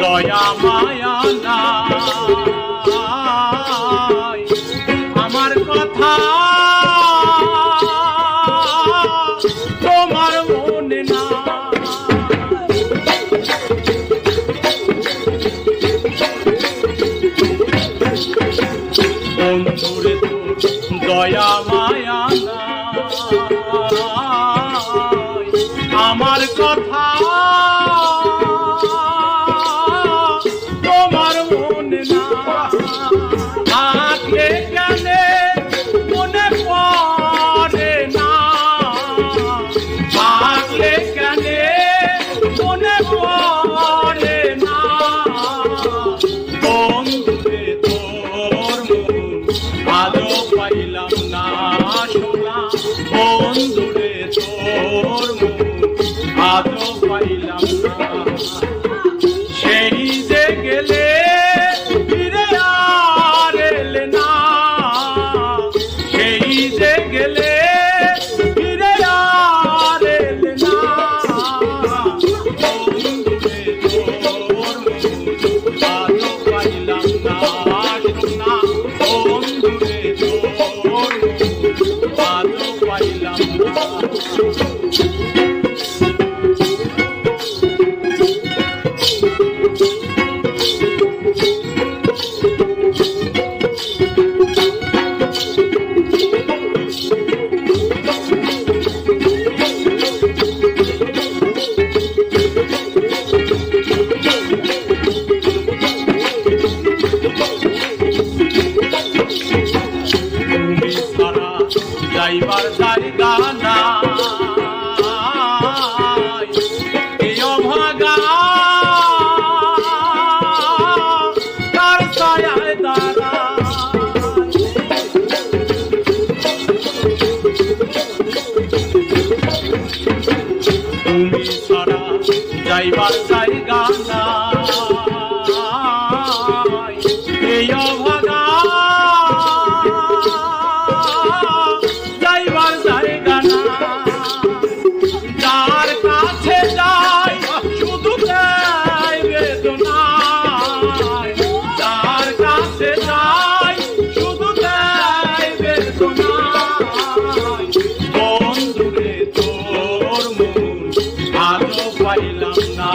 দয়া মায়া নাই আমার কথা তোমার মনে না। দয়া মায়া Daivar Darigana. যাইবার চাই গানা। এই পারিলাম না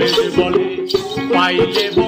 পাইলে বলে পাইলে